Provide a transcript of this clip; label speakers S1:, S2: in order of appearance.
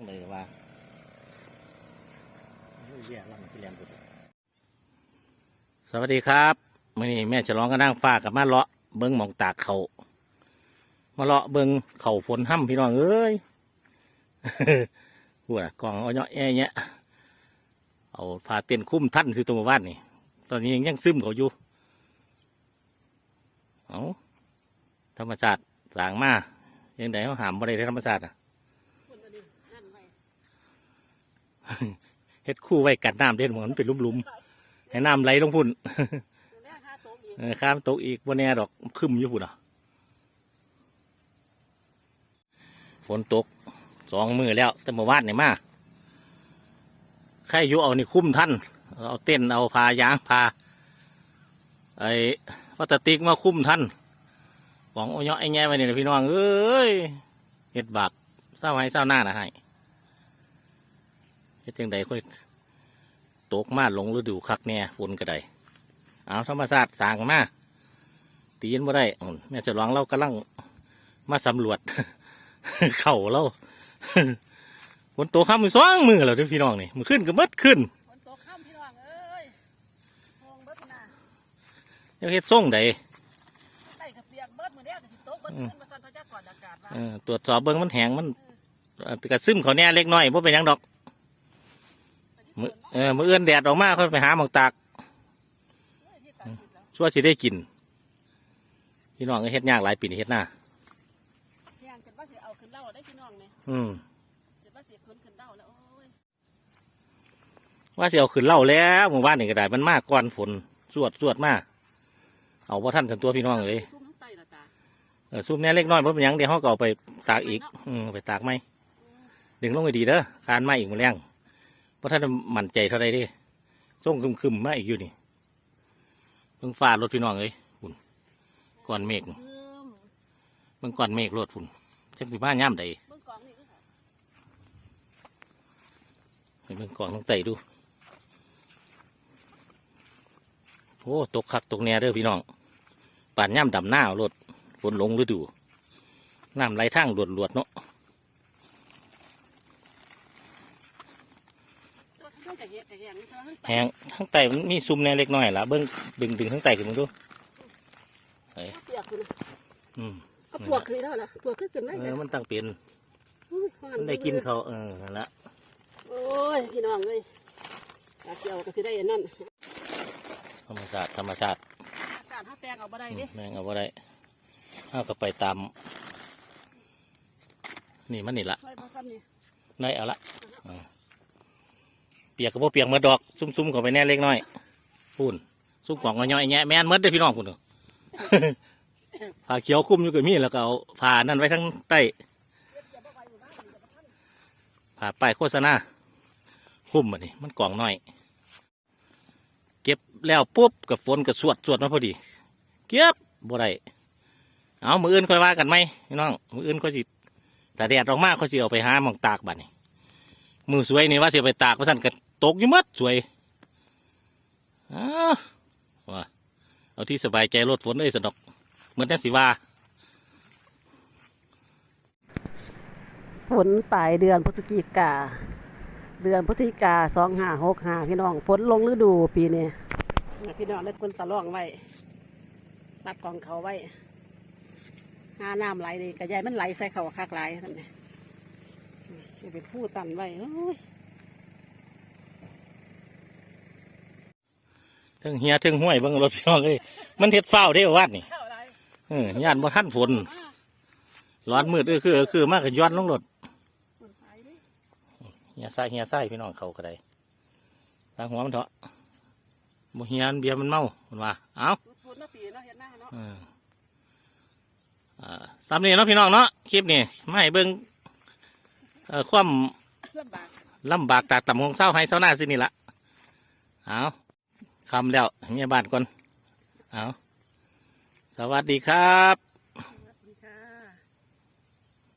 S1: ต้องเลยว่าเรียกลำที่เรียนบุตรสวัสดีครับมื่อนี้แม่ฉลองก็นั่งฟ้ากับมาเลาะเบิ้งหมองตากเขามาเลาะเบิ้งเขาฝนห้ำพี่น้องเอ้ยหัวกล่องเอาเนาะแอ่เนี้ยเอาพาเต้นคุ้มท่านซื้อตัวหมู่บ้านนี่ ตอนนี้ยังซึมเขาอยู่เอาธรรมชาติสร้างมายังไงเขาหามบ่ได้ในธรรมชาติอะ เฮ็ดคู่ไว้กัดน้ำเด่นเหมือนเป็นลุ่มๆให้น้ำไหลลงพุ่นข้ามตกอีกวันนี้ดอกคึมอยู่พุ่นอะฝนตกสองมือแล้ว แต่เมื่อวานนี่มาใครอยู่เอานี่คุ้มท่านเอาเต้นเอาพายางพาไอ้พลาสติกมาคุ้มท่านของอ้อยไอ้แง่ไปเนี่นะพี่น้องเอ้ยเฮ็ดบาปเศร้าให้เศร้าหน้านะให้ ฮ็ดจังใดค่อยตกมาหลงฤดูคักแน่ฝนก็ได้เอาธรรมศาสตร์สร้างมาตีนบ่ได้อื้อแม่จะลองเรากำลังมาสำรวจ เข่าเราฝนตกข้ามมือสองมือแล้วเด้อพี่น้องนี่มือขึ้นก็มืดขึ้น
S2: ฝนตกค่ำพี่น้องเอ้ยมองเบิดหน้า
S1: ยังเฮ็ดส่งใด
S2: ไล่กระเปียกเบิดมือเดียวก็สิตกเบิด
S1: อืม
S2: ขึ้นมาสั่นพระเจ้าก่อนอากาศว่า
S1: เออตรวจสอบเบิ้งมันแหงมันเอ่อกระซึมเขาแน่เล็กน้อยเพราเป็นหยังดอก มือเออมือเอื้อนแดดออกมาเขาไปหาหมองตาก
S2: เอ้ยที่ตัดสินแล้ว
S1: ชั่วสิได้กินพี่น้องก็เฮ็ดยากหลายปีนี่เฮ็ดหน้า
S2: แย่งกันว่าสิเอาขึ้นเล่าได้พี่น้องเนี่ย
S1: อืม
S2: เดี๋ยวว่าสิขึ้นขึ้นเล่าแล้วโอ้ย
S1: ว่าสิเอาขึ้นเหล่าแล้วหมู่บ้านนี่ก็ได้มันมากก่อนฝนสวดสวดมาเอาว่าท่านสันตัวพี่น้องเลย
S2: ซุ่มทั้งไตละตา
S1: เออซุปแน่เล็กน้อยเพราะเป็นหยังเดี๋ยวเขาก็เอาไปตากอีก อืมเอาไปตากไหมดึงลงไปดีเด้อคานมาอีกมาแรง เพราะท่านมั่นใจเท่าไรดิส่งคึมคึมมาอีกอยู่นี่เพิ่งฟ้ารถพี่น้องเลยฝุ่นก่อนเมฆ
S2: เพิ่ม
S1: เบิ่งก่อนเมฆรถฝุ่นจังสิมาย่ำใด
S2: เบิ่งกองนี่คือค่ะ
S1: ให้เบิ่งก่องไตดูโอ้ตกคักตกแน่เด้อพี่น้องป่านย่ำดำหน้ารถฝนลงฤดูน้ำไหลทางหลวดหลวดเนาะ
S2: ตัวทั้งกระเหี้ยกระเหี้ยงนี่ตัวทั้งไต
S1: แหงทั้งไตมันมีซุ่มแน่เล็กน้อยละเบิ้งดึงดึงทั้งไตขึ้นมาดู
S2: เปียกขึ้น
S1: อืม
S2: ก็ปวกขึ้นแล้วล่ะปวกขึ้นขึ้นได้
S1: เอ
S2: เล
S1: อยมันตั้งเป็น
S2: อุ้ยฮ้อ
S1: มันได้กินเขาวเออนั่นละ
S2: โอ้ยพี่น้องเลยกาเสียวก็สิได้อันนั่น
S1: ธรรมชาติธรรมชาติ
S2: สารถ้าแปลงเอาบ่ได้
S1: อืม
S2: ดิ
S1: แม่งเอาไ่ได้เอาก็ไปตามนี่มันนี่ละ
S2: ช่วยพอซ้ำนี่
S1: ได้เอาละอ่าเปียกก็บ่เปียกเมือดอก ซุ่มๆเข้าไปแน่เล็กน้อยพูนซุ่มกล่องก็ย่อยแงะแม่นมดเด้พี่น้องคุณเด้อผ้าเขียวคลุมอยู่กับมีแล้วก็เอาผ้านั่นไว้ทั้งใต้ผ้าป้ายโฆษณาคลุมมันนี่มันกล่องน้อย เก็บแล้วปุ๊บกับฝนกับสวดสวดมาพอดี เก็บบ่ได้เอามืออื่นค่อยว่ากันไหมพี่น้องมืออื่นค่อยสิแต่แดดออกมาค่อยสิเอาไปหาหมองตากบัดนี่ มือสวยนี่ว่าสิเอาไปตากว่าสั่นก็ตกอยู่หมัดสวยอ้าวว่าเอาที่สบายใจลดฝนเลยสนดอกเหมือนแต่สิว่า
S2: ฝนปลายเดือนพฤศจิกา เดือนพฤศจิกาสองห้าหกห้าพี่น้องฝนลงฤดูปีนี้พี่น้องเล็ดคนตะล่องไว้รับกองเขาไว้หาน้ำไหลดีกระยายมันไหลใส่เขาคักไหลายทำไง จะเป็นผู้ตันไว้โอ้ย
S1: ถึงเฮียถึงห้วยเบิ่งรถพี่น้องเลยมันเฮ็ดเฝ้าวเด้อวัดนี่
S2: เข้าอะไร
S1: เออย่านบ่ทันฝนร้อนมืดเออคือเออคือมากก็ย้อนลงรถ
S2: ฝนไปดิ
S1: เฮียไส้เฮียไส้พี่น้องเขาก็ได้ทางหัวมันเถอะบ่เฮียนเบียร์มันเมามันว่าเอ้า
S2: ฝนมาปีเนาะเห็นหน้าเนาะ
S1: เอออ่าสามนี้เนาะพี่น้องเนาะคลิปนี้มาให้เบิ่ง เอ่อความ
S2: ลำบาก
S1: ลำบากตากต่ำของเศร้าให้เศร้าหน้าสินี่ละเอาคำแล้วเมียบานก่อนเอาสวัสดีครับ